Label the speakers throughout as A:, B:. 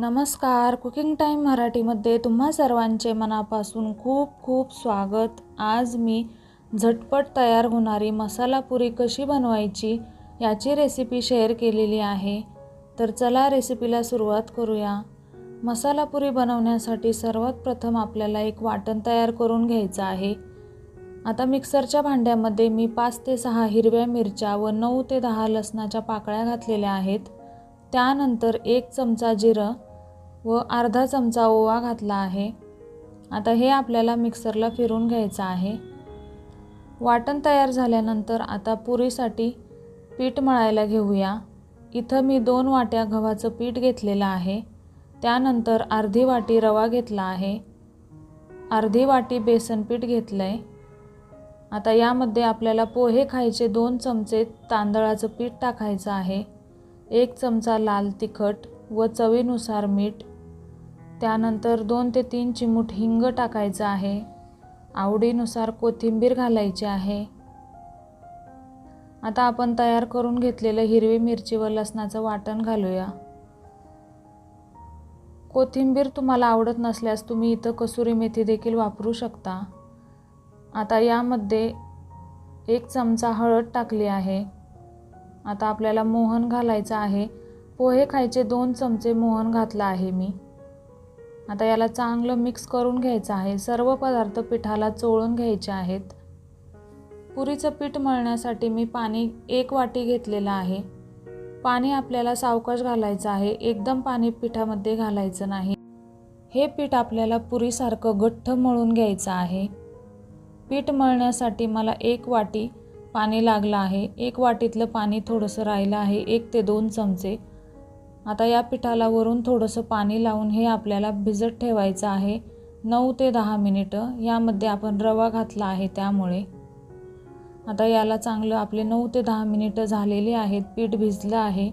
A: नमस्कार. Cooking time मराठीमध्ये तुम्हा सर्वांचे मनापासून खूप खूप स्वागत. आज मी झटपट तयार होणारी मसाला पुरी कशी बनवायची याची रेसिपी शेअर केलेली आहे. तर चला रेसिपीला सुरुवात करूया. मसाला पुरी बनवण्यासाठी सर्वात प्रथम आपल्याला एक वाटण तयार करून घ्यायचं आहे. आता मिक्सरच्या भांड्यामध्ये मी पाच ते सहा हिरव्या मिरच्या व नऊ ते दहा लसणाच्या पाकळ्या घातलेल्या आहेत. त्यानंतर एक चमचा जिरं व अर्धा चमचा ओवा घातला आहे. आता हे आपल्याला मिक्सरला फिरून घ्यायचं आहे. वाटण तयार झाल्यानंतर आता पुरीसाठी पीठ मळायला घेऊया. इथं मी दोन वाट्या गव्हाचं पीठ घेतलेलं आहे. त्यानंतर अर्धी वाटी रवा घेतला आहे. अर्धी वाटी बेसन पीठ घेतलं आहे आता यामध्ये आपल्याला पोहे खायचे दोन चमचे तांदळाचं पीठ टाकायचं आहे. एक चमचा लाल तिखट व चवीनुसार मीठ त्यानंतर दोन ते तीन चिमूट हिंग टाकायचं आहे. आवडीनुसार कोथिंबीर घालायची आहे. आता आपण तयार करून घेतलेलं हिरवी मिरची व लसणाचं वाटण घालूया. कोथिंबीर तुम्हाला आवडत नसल्यास तुम्ही इथं कसुरी मेथी देखील वापरू शकता. आता यामध्ये एक चमचा हळद टाकली आहे. आता आपल्याला मोहन घालायचं आहे. पोहे खायचे दोन चमचे मोहन घातला आहे मी. आता याला चांगलं मिक्स करून घ्यायचं आहे. सर्व पदार्थ पिठाला चोळून घ्यायचे आहेत. पुरीचं पीठ मळण्यासाठी मी पाणी एक वाटी घेतलेलं आहे. पाणी आपल्याला सावकाश घालायचं आहे. एकदम पाणी पिठामध्ये घालायचं नाही. हे पीठ आपल्याला पुरीसारखं घट्ट मळून घ्यायचं आहे. पीठ मळण्यासाठी मला एक वाटी पाणी लागलं आहे. एक वाटीतलं पाणी थोडंसं राहिलं आहे. एक ते दोन चमचे. आता या पिठाला वरून थोडंसं पाणी लावून हे आपल्याला भिजत ठेवायचं आहे. नऊ ते दहा मिनिटं यामध्ये आपण रवा घातला आहे त्यामुळे. आता याला चांगलं आपले नऊ ते दहा मिनिटं झालेली आहेत पीठ भिजलं आहे.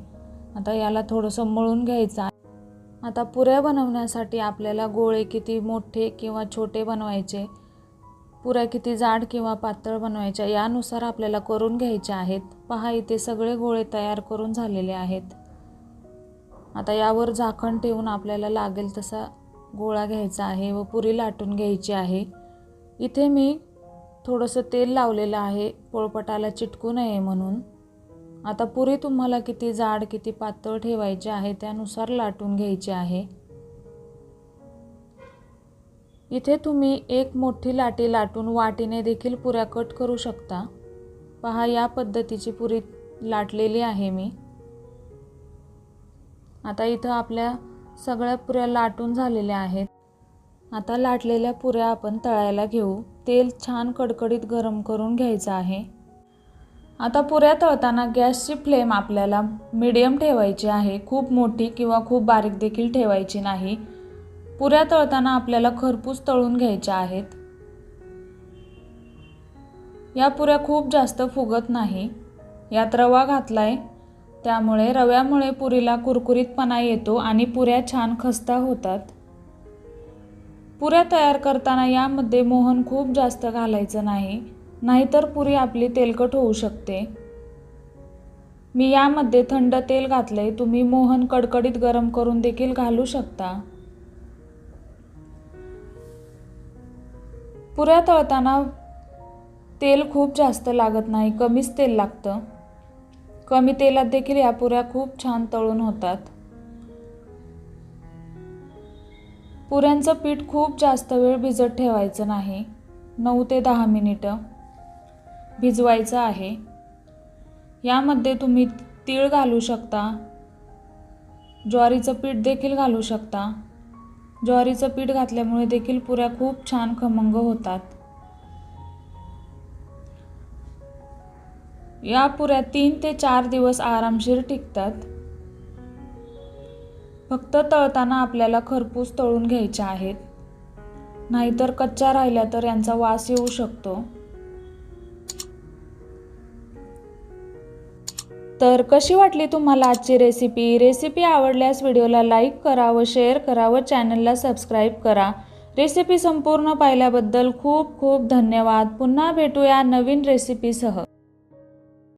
A: आता याला थोडंसं मळून घ्यायचं आहे. आता पुऱ्या बनवण्यासाठी आपल्याला गोळे किती मोठे किंवा छोटे बनवायचे पुऱ्या किती जाड किंवा पातळ बनवायच्या यानुसार आपल्याला करून घ्यायचे आहेत. पहा इथे सगळे गोळे तयार करून झालेले आहेत. आता यावर झाकण ठेवून आपल्याला लागेल तसा गोळा घ्यायचा आहे व पुरी लाटून घ्यायची आहे. इथे मी थोडंसं तेल लावलेलं आहे. पोळपटाला चिटकू नये म्हणून. आता पुरी तुम्हाला किती जाड किती पातळ ठेवायची आहे त्यानुसार लाटून घ्यायची आहे. इथे तुम्ही एक मोठी लाटी लाटून वाटीने देखील पुऱ्या कट करू शकता. पहा या पद्धतीची पुरी लाटलेली आहे मी. आता इथं आपल्या सगळ्या पुऱ्या लाटून झालेल्या आहेत. आता लाटलेल्या पुऱ्या आपण तळायला घेऊ. तेल छान कडकडीत गरम करून घ्यायचं आहे. आता पुऱ्या तळताना गॅसची फ्लेम आपल्याला मिडियम ठेवायची आहे. खूप मोठी किंवा खूप बारीक देखील ठेवायची नाही. पुऱ्या तळताना आपल्याला खरपूस तळून घ्यायच्या आहेत. या पुऱ्या खूप जास्त फुगत नाही. यात रवा घातलाय. त्यामुळे रव्यामुळे पुरीला कुरकुरीतपणा येतो आणि पुऱ्या छान खस्ता होतात. पुऱ्या तयार करताना यामध्ये मोहन खूप जास्त घालायचं नाही नाहीतर पुरी आपली तेलकट होऊ शकते. मी यामध्ये थंड तेल घातलंय तुम्ही मोहन कडकडीत गरम करून देखील घालू शकता. पुऱ्या तळताना तेल खूप जास्त लागत नाही कमीच तेल लागतं. कमी तेलात देखील या पुऱ्या खूप छान तळून होतात. पुऱ्यांचं पीठ खूप जास्त वेळ भिजत ठेवायचं नाही. नऊ ते दहा मिनिटं भिजवायचं आहे. यामध्ये तुम्ही तीळ घालू शकता. ज्वारीचं पीठ देखील घालू शकता. ज्वारीचं पीठ घातल्यामुळे देखील पुऱ्या खूप छान खमंग होतात. या पुऱ्या तीन ते चार दिवस आरामशीर टिकतात. फक्त तळताना आपल्याला खरपूस तळून घ्यायच्या आहेत. नाहीतर कच्च्या राहिल्या तर यांचा वास येऊ शकतो. तर कशी वाटली तुम्हाला आजची रेसिपी रेसिपी आवडल्यास व्हिडिओला लाईक करा व शेअर करा व चॅनलला सबस्क्राईब करा. रेसिपी संपूर्ण पाहिल्याबद्दल खूप खूप धन्यवाद. पुन्हा भेटूया नवीन रेसिपीसह